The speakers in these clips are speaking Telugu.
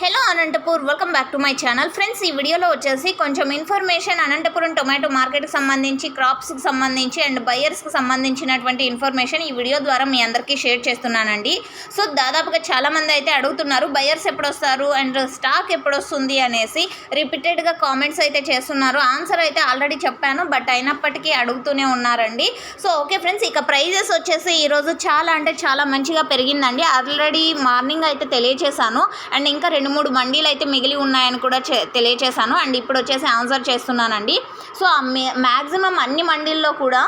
Hello Anantapur welcome back to my channel friends ఈ వీడియోలో వచ్చేసి కొంచెం ఇన్ఫర్మేషన్ అనంతపురం టొమాటో మార్కెట్కి సంబంధించి క్రాప్స్కి సంబంధించి అండ్ బయర్స్కి సంబంధించినటువంటి ఇన్ఫర్మేషన్ ఈ వీడియో ద్వారా మీ అందరికీ షేర్ చేస్తున్నానండి. సో దాదాపుగా చాలామంది అయితే అడుగుతున్నారు బయర్స్ ఎప్పుడు వస్తారు అండ్ స్టాక్ ఎప్పుడు వస్తుంది అనేసి రిపీటెడ్గా కామెంట్స్ అయితే చేస్తున్నారు. ఆన్సర్ అయితే ఆల్రెడీ చెప్పాను బట్ అయినప్పటికీ అడుగుతూనే ఉన్నారండి. సో ఓకే ఫ్రెండ్స్ ఇక ప్రైజెస్ వచ్చేసి ఈరోజు చాలా అంటే చాలా మంచిగా పెరిగిందండి. ఆల్రెడీ మార్నింగ్ అయితే తెలియచేశాను అండ్ ఇంకా రెండు మూడు మండీలు అయితే మిగిలి ఉన్నాయని కూడా తెలియచేశాను. అండ్ ఇప్పుడు వచ్చేసి ఆన్సర్ చేస్తున్నానండి. సో మ్యాక్సిమం అన్ని మండీల్లో కూడా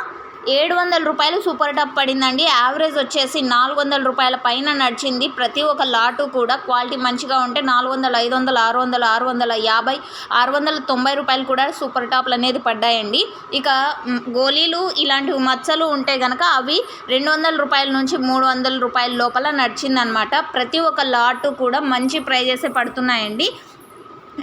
ఏడు వందల రూపాయలు సూపర్ టాప్ పడిందండి. యావరేజ్ వచ్చేసి నాలుగు వందల రూపాయల పైన నడిచింది. ప్రతి ఒక్క లాటు కూడా క్వాలిటీ మంచిగా ఉంటే నాలుగు వందల ఐదు వందల ఆరు వందల ఆరు వందల యాభై ఆరు వందల తొంభై రూపాయలు కూడా సూపర్ టాప్లు అనేది పడ్డాయండి. ఇక గోళీలు ఇలాంటివి మచ్చలు ఉంటే కనుక అవి రెండు వందల రూపాయల నుంచి మూడు వందల రూపాయల లోపల నడిచిందనమాట. ప్రతి ఒక్క లాటు కూడా మంచి ప్రైజెసే పడుతున్నాయండి.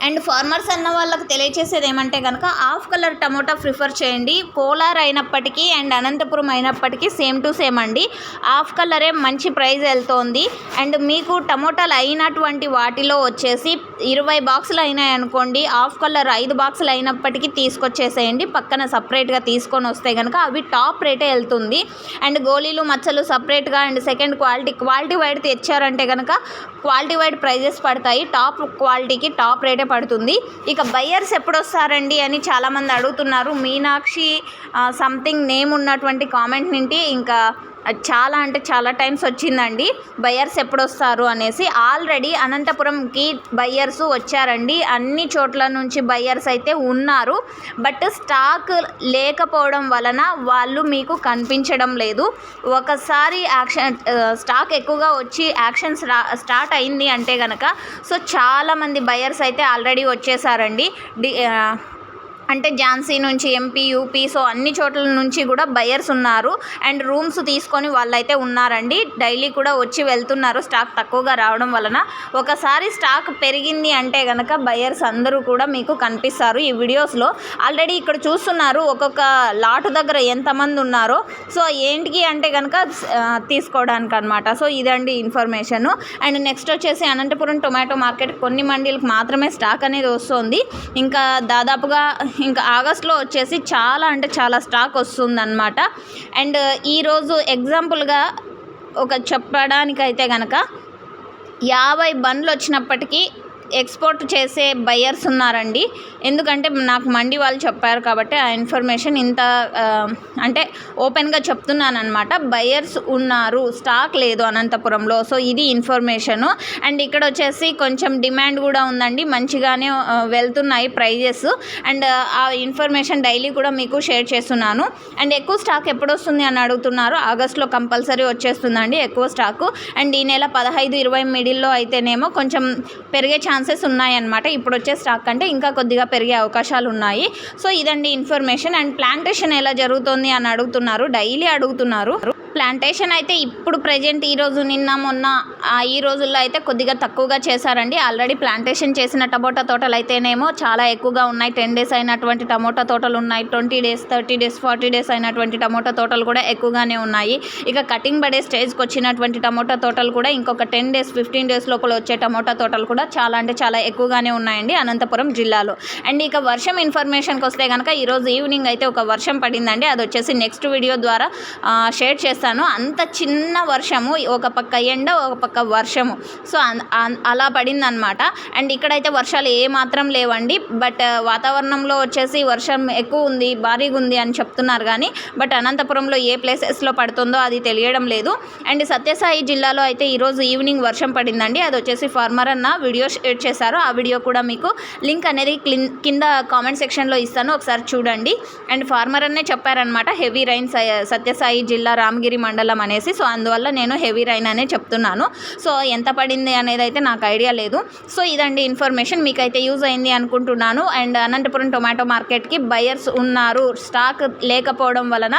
అండ్ ఫార్మర్స్ అన్న వాళ్ళకి తెలియచేసేది ఏమంటే కనుక హాఫ్ కలర్ టమోటా ప్రిఫర్ చేయండి. పోలార్ అయినప్పటికీ అండ్ అనంతపురం అయినప్పటికీ సేమ్ టు సేమ్ అండి. హాఫ్ కలరే మంచి ప్రైస్ వెళ్తోంది. అండ్ మీకు టమోటాలు అయినటువంటి వాటిలో వచ్చేసి ఇరవై బాక్సులు అయినాయి అనుకోండి హాఫ్ కలర్ ఐదు బాక్సులు అయినప్పటికీ తీసుకొచ్చేసేయండి. పక్కన సపరేట్గా తీసుకొని వస్తే కనుక అవి టాప్ రేటే వెళ్తుంది. అండ్ గోళీలు మచ్చలు సపరేట్గా and second quality quality wise తెచ్చారంటే కనుక క్వాలిటీ వైడ్ ప్రైజెస్ పడతాయి. టాప్ క్వాలిటీకి టాప్ రేటే పడుతుంది. ఇక బయ్యర్స్ ఎప్పుడు వస్తారండి అని చాలామంది అడుగుతున్నారు. మీనాక్షి సంథింగ్ నేమ్ ఉన్నటువంటి కామెంట్ నుండి ఇంకా చాలా అంటే చాలా టైమ్స్ వచ్చిందండి. బయ్యర్స్ ఎప్పుడు వస్తారు అనేసి ఆల్రెడీ అనంతపురంకి బయ్యర్స్ వచ్చారండి. అన్ని చోట్ల నుంచి బయ్యర్స్ అయితే ఉన్నారు. బట్ స్టాక్ లేకపోవడం వలన వాళ్ళు మీకు కనిపించడం లేదు. ఒకసారి యాక్షన్ స్టాక్ ఎక్కువగా వచ్చి యాక్షన్స్ స్టార్ట్ అయింది అంటే కనుక సో చాలామంది బయర్స్ అయితే ఆల్రెడీ వచ్చేసారండి. డి అంటే ఝాన్సీ నుంచి ఎంపీ యూపీ సో అన్ని చోట్ల నుంచి కూడా బయర్స్ ఉన్నారు. అండ్ రూమ్స్ తీసుకొని వాళ్ళైతే ఉన్నారండి. డైలీ కూడా వచ్చి వెళ్తున్నారు స్టాక్ తక్కువగా రావడం వలన. ఒకసారి స్టాక్ పెరిగింది అంటే కనుక బయర్స్ అందరూ కూడా మీకు కనిపిస్తారు ఈ వీడియోస్లో. ఆల్రెడీ ఇక్కడ చూస్తున్నారు ఒక్కొక్క లాటు దగ్గర ఎంతమంది ఉన్నారో. సో ఏంటికి అంటే కనుక తీసుకోవడానికి అనమాట సో ఇదండి ఇన్ఫర్మేషన్. అండ్ నెక్స్ట్ వచ్చేసి అనంతపురం టొమాటో మార్కెట్. కొన్ని మండీలకు మాత్రమే స్టాక్ అనేది వస్తుంది. ఇంకా దాదాపుగా ఇంకా ఆగస్ట్లో వచ్చేసి చాలా అంటే చాలా స్టాక్ వస్తుందన్నమాట. అండ్ ఈరోజు ఎగ్జాంపుల్గా ఒక చెప్పడానికైతే కనుక యాభై బండ్లు వచ్చినప్పటికీ ఎక్స్పోర్ట్ చేసే బయ్యర్స్ ఉన్నారండి. ఎందుకంటే నాకు మండి వాళ్ళు చెప్పారు కాబట్టి ఆ ఇన్ఫర్మేషన్ ఇంత అంటే ఓపెన్గా చెప్తున్నాను అనమాట బయ్యర్స్ ఉన్నారు స్టాక్ లేదు అనంతపురంలో. సో ఇది ఇన్ఫర్మేషను అండ్ ఇక్కడ వచ్చేసి కొంచెం డిమాండ్ కూడా ఉందండి. మంచిగానే వెళ్తున్నాయి ప్రైజెస్ అండ్ ఆ ఇన్ఫర్మేషన్ డైలీ కూడా మీకు షేర్ చేస్తున్నాను. అండ్ ఎక్కువ స్టాక్ ఎప్పుడు వస్తుంది అని అడుగుతున్నారు. ఆగస్ట్లో కంపల్సరీ వచ్చేస్తుందండి ఎక్కువ స్టాకు అండ్ ఈ నెల పదహైదు ఇరవై మిడిల్లో అయితేనేమో కొంచెం పెరిగే ఛాన్స్ ఛాన్సెస్ ఉన్నాయన్నమాట. ఇప్పుడు వచ్చే స్టాక్ కంటే ఇంకా కొద్దిగా పెరిగే అవకాశాలు ఉన్నాయి సో ఇదండి ఇన్ఫర్మేషన్ అండ్ ప్లాంటేషన్ ఎలా జరుగుతుంది అని అడుగుతున్నారు. డైలీ అడుగుతున్నారు. ప్లాంటేషన్ అయితే ఇప్పుడు ప్రజెంట్ ఈరోజు నిన్న మొన్న ఈ రోజుల్లో అయితే కొద్దిగా తక్కువగా చేశారండి. ఆల్రెడీ ప్లాంటేషన్ చేసిన టమోటా తోటలు అయితేనేమో చాలా ఎక్కువగా ఉన్నాయి. టెన్ డేస్ అయినటువంటి టమోటా తోటలు ఉన్నాయి. Twenty days thirty days forty days అయినటువంటి టమోటా తోటలు కూడా ఎక్కువగానే ఉన్నాయి. ఇక కటింగ్ పడే స్టేజ్కి వచ్చినటువంటి టమోటా తోటలు కూడా ఇంకొక టెన్ డేస్ ఫిఫ్టీన్ డేస్ లోపల వచ్చే టమోటా తోటలు కూడా చాలా అంటే చాలా ఎక్కువగానే ఉన్నాయండి అనంతపురం జిల్లాలో. అండ్ ఇక వర్షం ఇన్ఫర్మేషన్కి వస్తే కనుక ఈరోజు ఈవినింగ్ అయితే ఒక వర్షం పడిందండి. అది వచ్చేసి నెక్స్ట్ వీడియో ద్వారా షేర్ చేస్తాను. అంత చిన్న వర్షము ఒక పక్క ఎండ ఒక పక్క వర్షము. సో అన్- అన్- అలా పడిందనమాట అండ్ ఇక్కడైతే వర్షాలు ఏ మాత్రం లేవండి. బట్ వాతావరణంలో వచ్చేసి వర్షం ఎక్కువ ఉంది భారీగా ఉంది అని చెప్తున్నారు కానీ బట్ అనంతపురంలో ఏ ప్లేసెస్లో పడుతుందో అది తెలియడం లేదు. అండ్ సత్యసాయి జిల్లాలో అయితే ఈరోజు ఈవినింగ్ వర్షం పడిందండి. అది వచ్చేసి ఫార్మర్ అన్న వీడియో షేర్ చేశారు. ఆ వీడియో కూడా మీకు లింక్ అనేది క్లిన్ కింద కామెంట్ సెక్షన్లో ఇస్తాను. ఒకసారి చూడండి. అండ్ ఫార్మర్ అన్నే చెప్పారనమాట హెవీ రైన్ సత్యసాయి జిల్లా రామగిరి మండలం అనేసి సో అందువల్ల నేను హెవీ రైన్ అనే చెప్తున్నాను. సో ఎంత పడింది అనేది అయితే నాకు ఐడియా లేదు. సో ఇదండి ఇన్ఫర్మేషన్. మీకైతే యూజ్ అయింది అనుకుంటున్నాను. అండ్ అనంతపురం టొమాటో మార్కెట్కి బయర్స్ ఉన్నారు. స్టాక్ లేకపోవడం వలన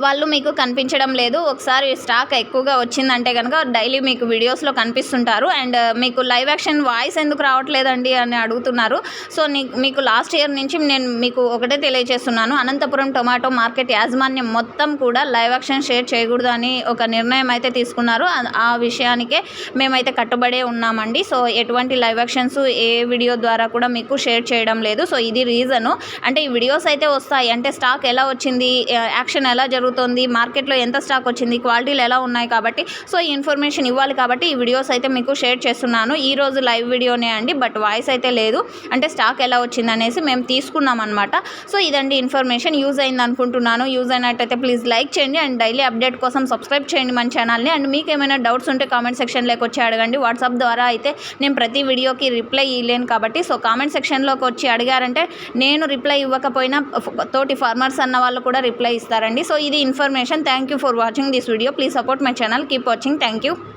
వాళ్ళు మీకు కనిపించడం లేదు. ఒకసారి స్టాక్ ఎక్కువగా వచ్చిందంటే కనుక డైలీ మీకు వీడియోస్లో కనిపిస్తుంటారు. అండ్ uh, మీకు లైవ్ యాక్షన్ వాయిస్ ఎందుకు రావట్లేదండి అని అడుగుతున్నారు. సో మీకు లాస్ట్ ఇయర్ నుంచి నేను మీకు ఒకటే తెలియజేస్తున్నాను. అనంతపురం టొమాటో మార్కెట్ యాజమాన్యం మొత్తం కూడా లైవ్ యాక్షన్ షేర్ చేయకూడదు అని ఒక నిర్ణయం అయితే తీసుకున్నారు. ఆ- విషయానికే మేమైతే కట్టుబడే ఉన్నామండి. సో ఎటువంటి లైవ్ యాక్షన్స్ ఏ వీడియో ద్వారా కూడా మీకు షేర్ చేయడం లేదు. సో ఇది రీజను. అంటే ఈ వీడియోస్ అయితే వస్తాయి. అంటే స్టాక్ ఎలా వచ్చింది? యాక్షన్ ఎలా జరుగుతుంది? మార్కెట్లో ఎంత స్టాక్ వచ్చింది క్వాలిటీలు ఎలా ఉన్నాయి కాబట్టి సో ఈ ఇన్ఫర్మేషన్ ఇవ్వాలి కాబట్టి ఈ వీడియోస్ అయితే మీకు షేర్ చేస్తున్నాను. ఈ రోజు లైవ్ వీడియోనే అండి బట్ వాయిస్ అయితే లేదు. అంటే స్టాక్ ఎలా వచ్చింది అనేసి మేము తీసుకున్నాం అనమాట సో ఇదండి ఇన్ఫర్మేషన్. యూజ్ అయింది అనుకుంటున్నాను. యూజ్ అయినట్టయితే ప్లీజ్ లైక్ చేయండి అండ్ డైలీ అప్డేట్ కోసం సబ్స్క్రైబ్ చేయండి మన ఛానల్ని. అండ్ మీకు ఏమైనా డౌట్స్ ఉంటే కామెంట్ సెక్షన్లోకి వచ్చి అడగండి. వాట్సాప్ ద్వారా అయితే నేను ప్రతి వీడియోకి రిప్లై ఇవ్వలేను కాబట్టి సో కామెంట్ సెక్షన్లోకి వచ్చి అడిగారంటే నేను రిప్లై ఇవ్వకపోయినా తోటి ఫార్మర్స్ అన్న వాళ్ళు కూడా రిప్లై ఇస్తారండి. సో ఇది the information. Thank you for watching this video. Please support my channel. Keep watching. Thank you.